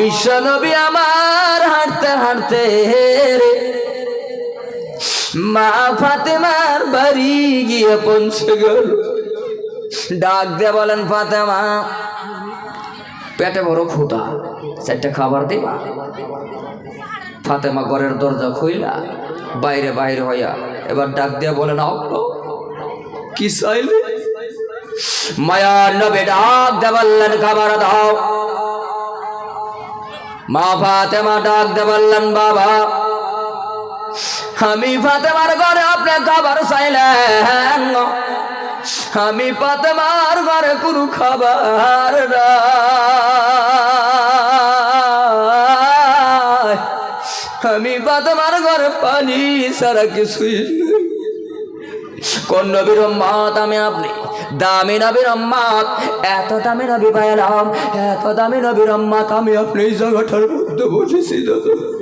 বিশ্বনবী আমার হাঁটতে হাঁটতে মা ফাতেমার বাড়ি গিয়ে পৌঁছে গেল। ডাক দিয়ে বলেন, ফাতেমা, পেটে বড় ক্ষুদা চারটা খাবার দিবা? ফাতেমা ঘরের দরজা খুইলা, বাইরে বাইরে হইয়া এবার ডাক দিয়ে বলেন কি চাইলে? মায়ার নবে ডাক দিয়ে বললেন, খাবার দাও। মা ফাতেমা ডাক বললেন, বাবা, আমি ফাতেমার ঘরে আপনি খাবার চাইলেন আমি ফাতেমার ঘরে কোনো খাবার। আমি ফাতেমার ঘরে পানি ছাড়া কিছুই। কোন নবীর উম্মত আমি আপনি? দামি নবীর উম্মত। এত দামি নবী পাইলাম, এত দামি নবীর উম্মত আমি আপনি জগতের মধ্যে বসেছি দাদা।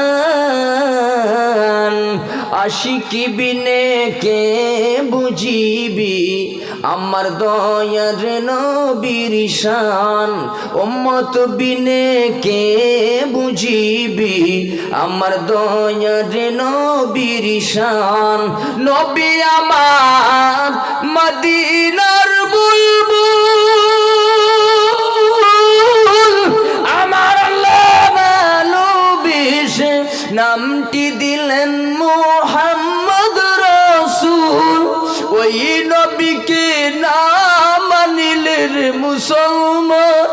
আশিকি বিনে কে বুঝিবি? আমার দয়ার নবীর শান। উম্মত বিনে কে বুঝিবি? আমার দয়ার নবীর শান। নবী আমার মদিনার মুসলমান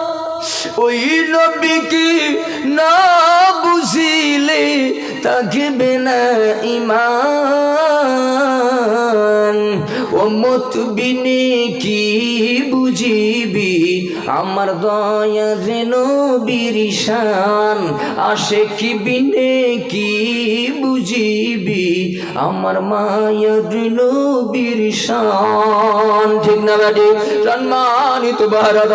ওই নবীকে না বুঝিলে থাকবে না ইমান ও মত বিনে কি আমার দয়া যেন বিরিশান। আসে কি বিনে কি বুঝিবি? আমার মায়ের বিরিশান। ঠিক না বেটি? সম্মানিত ভারত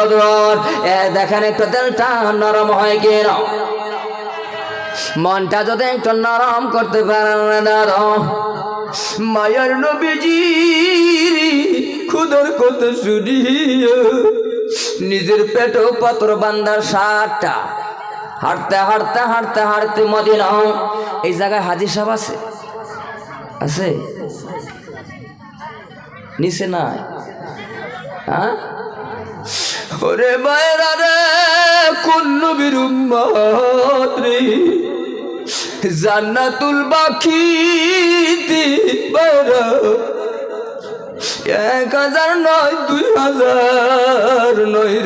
এ, দেখেন একটা তেলটা নরম হয় গেল মনটা যদি একটু নরম করতে পারেন না দাদা মায়ার নবীজি খুদর কত শুনিয়ে নিজের পেট পাতর বান্দার সাতটা হাঁটতে হাঁটতে হাঁটতে হাঁটতে মদিনা এই জায়গায় হাজির সাহেব আছে? আছে? নিচে নাই। হ্যাঁ? ওরে বাইরা রে, কোন নবীর রে? জান্নাতুল বাকি বাইরা এক হাজার নয়, দুই হাজার নয়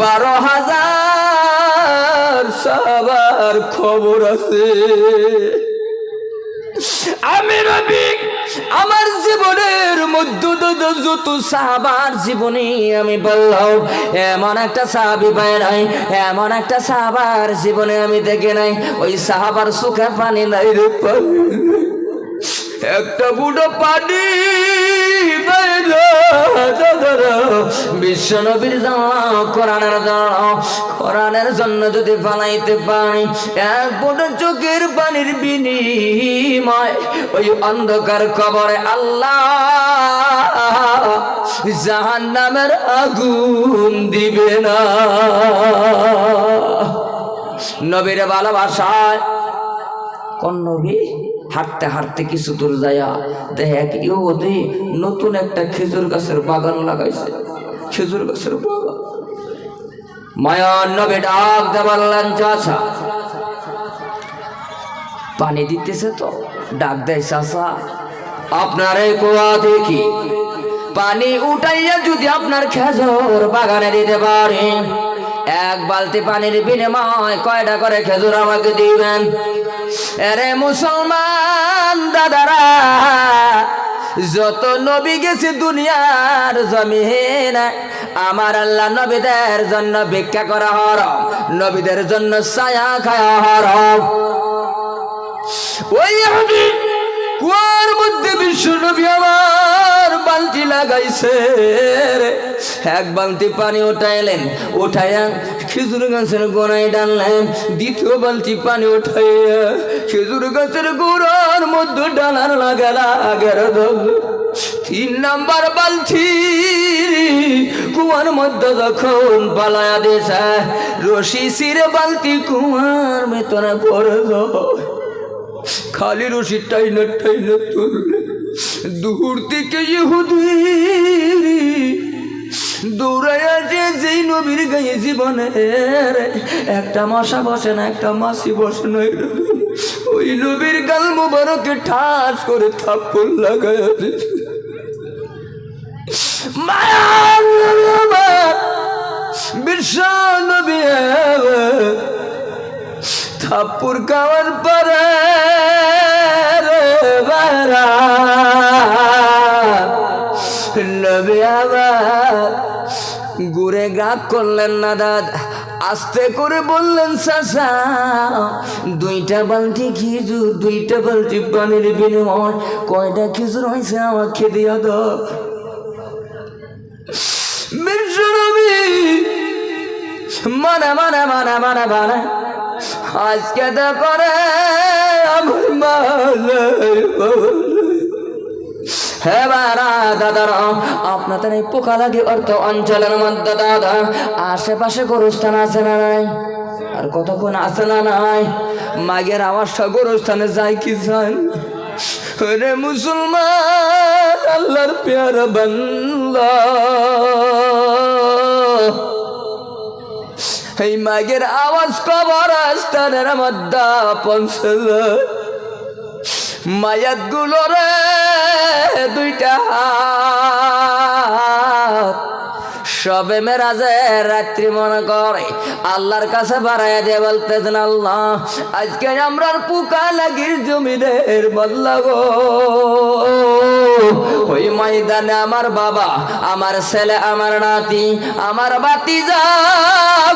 বারো হাজার সবার খবর আছে। আমি রবি, আমার জীবনের মধ্য যত সাহাবার জীবনে আমি বললাম, এমন একটা সাহাবি পায় নাই, এমন একটা সাহাবার জীবনে আমি দেখে নাই। ওই সাহাবার সুখে পানি নাই রে পানি। একটা বুড়ো পানি বিশ্ব নবীর কোরআনের কোরআনের জন্য যদি পালাইতে পারি, এক বুড়ো চোখের পানির বিনিময় ওই অন্ধকার কবরে আল্লাহ জাহান নামের আগুন দিবে না। নবীর ভালোবাসায় কোন নবী হাঁটতে হাঁটতে কিছু দূর যায়া দেখে এক ইহুদি নতুন একটা খেজুর গাছের বাগান লাগাইছে। খেজুর গাছের বাগান। মায়ার নবী ডাক দেবাল্লান চাষা পানি দিতেছে তো, ডাক দেয় চাষা আপনার এই কুয়া দেখি। পানি উঠাইয়া যদি আপনার খেজুর বাগানে দিতে পারে এক বালতি পানির বিনিময় কয়টা করে খেজুর আমাকে দিবেন? এরে মুসলমান দাদারা, যত নবী গেছে দুনিয়ার জমিন, আমার আল্লাহ নবীদের জন্য ভিক্ষা করা হরম, নবীদের জন্য ছায়া খায়া হরম। ওই কুয়ার মধ্যে বিশ্ব নবী আমার বালতি লাগাইছে। এক বালতি পানি উঠাইলেন, উঠাইয়া খেজুর গাছের গোড়ায় ডাললেন, দ্বিতীয় বালতি পানি উঠাইয়া খেজুর গাছের গোড়ার মধ্যে ডালার লাগা লাগার তিন নাম্বার বালতি কুয়ার মধ্যে যখন পালায়া দিয়েছে রশি সিরে বালতি কুয়ার ভেতরে পড়ে খালি রশি টাইনে টাইনে তুললে দূর থেকে ইহুদি দৌড়াইয়া যে যেই নবীর গায়ে জীবনে একটা মশা বসে না একটা মাসি বসে না ওই নবীর গাল মুবারকে ঠাস করে থাপ্পড় নবী বিশ্ব নবী থাপ্পুর খাওয়ার পরে বারা, নবী আবার ঘুরে গাপ করলেন না দাদ। আস্তে করে বললেন, চাচা, দুইটা বালতি খিজুর, দুইটা বালতি পানির বিনিময়, কয়টা খিজুর হয়েছে আমাকে দিয়া বিশ্বনবী মানে মানে মানে মানে মানে আজকে তো করে আমার মানে হ্যাঁ বারা আপনাদের এই পোকা লাগে অর্থ অঞ্চলের মধ্যে দাদা, আশেপাশে গরুস্থান আছে না নাই? আর কতক্ষণ আছে না নাই? মাগের আওয়াজটা গরুস্থানে যায় কি যান রে মুসলমান, আল্লাহর প্যার বান্দা। এই মাগের আওয়াজ কবর স্থানের মধ্যে পৌঁছে যায় মায়াতগুলো রে দুইটা হাত। সবে মেরাজে রাত্রি মনে করে আল্লাহর কাছে বাড়াইয়া দিয়ে বলতেছেন, আল্লাহ, আজকে আমরা পোকা লাগির জমিদের বদলা গো। ওই ময়দানে আমার বাবা, আমার ছেলে, আমার নাতি, আমার বাতি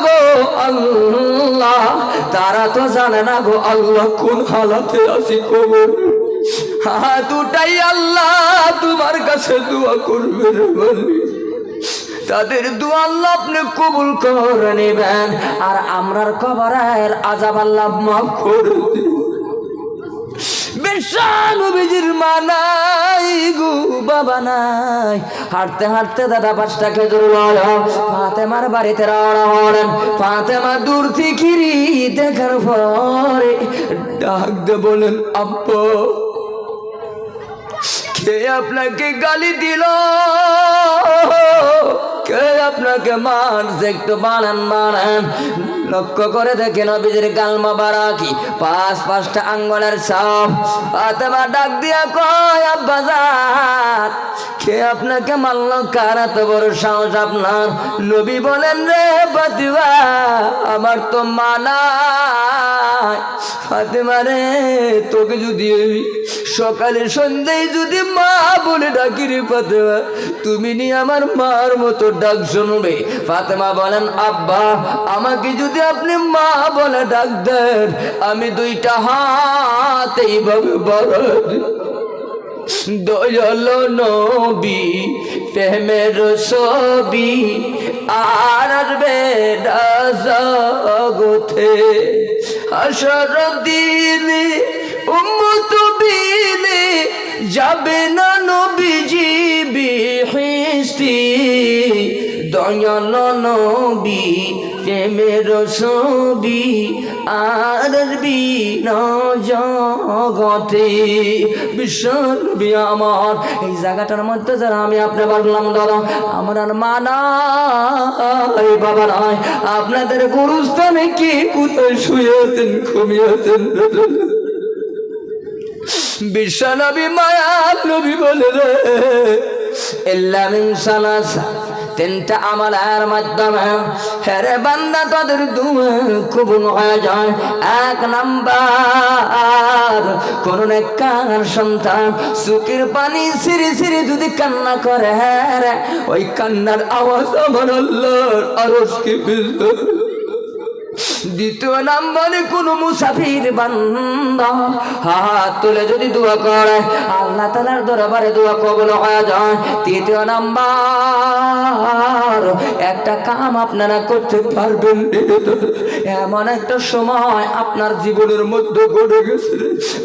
গো। আল্লাহ, তারা তো জানে না গো, আল্লাহ কোন হালাতে আছি খবর? হাত উঠাই আল্লাহ তোমার কাছে দোয়া করবে তাদের দোয়া আল্লাহ আপনি কবুল করে নেবেন। আর আমরার কবরের আজাব আল্লাহ মাফ করে দিবেন। বিশ্বনবীজির মা নাই গো, বাবা নাই। হাঁটতে হাঁটতে দাদা পাঁচটা খেজুর লড় ফাতেমার বাড়িতে রওনা হলেন। ফাতেমা দূর থেকে দেখার পরে ডাক দে বলেন আব্বা। কে আপনাকে গালি দিল কে আপনাকে মারছে একটু বানান বানান? লক্ষ্য করে দেখে নবীজির গালমা বারাকি পাঁচ, পাঁচটা আঙ্গলের সাপ ফাতেমা ডাক দিয়া কয় আব্বাজার কে আপনাকে মারল? কার এত বড় সাহস আপনার? নবী বলেন, রে ফাতিমা, আমার তো মানা ফাতেমা রে, তোকে যদি সকালে সন্ধ্যায় যদি মা বলে ডাকি রে ফাতেমা, তুমি নি আমার মার মতো ডাক শুনবে। ফাতেমা বলেন, আব্বা, আমাকে যদি আপনি মা বলে ডাক দেন, আমি দুইটা হাত এইভাবে বাড়াই দয়াল নবী, প্রেমের ছবি, আর না জগতে আসর দিনে উম্মত বিনে যাবে না নবীজি বিহিস্তি দয়াল নবী, প্রেমের ছবি, আর জগতে। বিশ্বনবী আমার, এই জায়গাটার মধ্যে যারা আমি আপনি বললাম, দাদা, আমার আর মানা বাবা নয় আপনাদের গুরুস্থানে কি কোথায় শুয়েছেন, ঘুমিয়েছেন? বিশ্বনবী মায়া নবী বলে রে। ইল্লা মিন সালাসা তিনটা আমলের মাধ্যমে হেরে বান্দা তাদের দুয়ে কবুল হয়ে যায়। এক নাম্বার, কোন নেককার সন্তান সুখের পানি সিঁড়ি সিঁড়ি যদি কান্না করে হ্যাঁ ওই কান্নার আওয়াজ আমার আল্লাহর আরশকে বিজয় দ্বিতীয় নাম্বারে, কোন মুসাফির বান্দা হাত তুলে যদি দোয়া করে, আল্লাহ তালার দরবারে দোয়া কবল হয়ে যায়। তৃতীয় নাম্বার, একটা কাম আপনারা করতে পারবেন। এমন একটা সময় আপনার জীবনের মধ্যে ঘটে গেছে।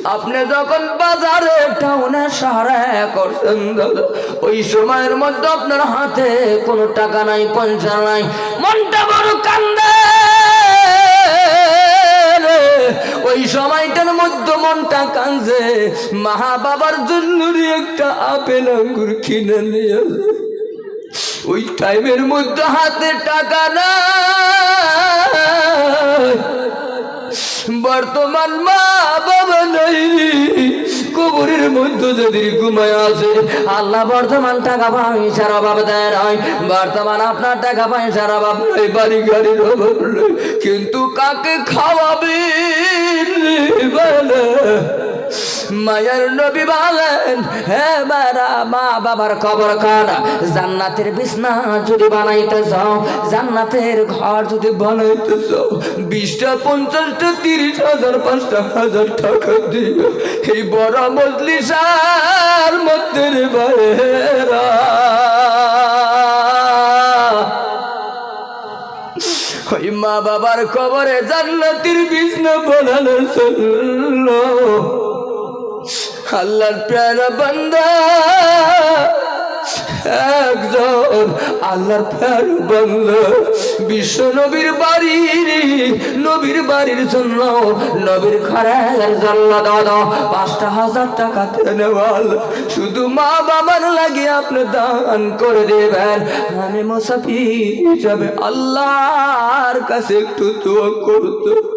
আপনি যখন বাজারে, টাউনে, শহরে করছেন, ওই সময়ের মধ্যে আপনার হাতে কোনো টাকা নাই, পয়সা নাই। মনটা বড় কান্দে। সময়টার মধ্যে মনটা কাঁদছে মা বাবার জন্য একটা আপেল আঙ্গুর কিনে নিয়ে। ওই টাইমের মধ্যে হাতে টাকা না বর্তমান মা বাবা নাই। কবরের মধ্যে যদি ঘুমায় আছে আল্লাহ বর্তমান টাকা পয়সার অভাব দেয় নয় বর্তমান আপনার টাকা পয়সার অভাব নয় বাড়ি গাড়ির অভাব কিন্তু কাকে খাওয়াবে মায়ের নবী বলেন হ্যাঁ মারা মা বাবার খবর কানা জান্নাতের বিছনা যদি বানাইতে চাও জান্নাতের ঘর যদি বানাইতে চাও বিশটা, পঞ্চাশটা, তিরিশ হাজার, পাঁচটা হাজার টাকা দিয়ে এই বড় মজলিসার মধ্যে বাইরা ওই মা বাবার কবরে জান্নাতের বিছনা বানানো চলল আল্লাহর প্যারা বান্দা। একজন আল্লাহর প্যার বন্ধ বিশ্ব নবীর বাড়ির নবীর বাড়ির জন্য নবীর ঘরের জন্য দাদা, পাঁচটা হাজার টাকা নেওয়াল। শুধু মা বাবার লাগে আপনি দান করে দেবেন। আমি মুসাফির হিসাবে আল্লাহর কাছে একটু দোয়া করতো।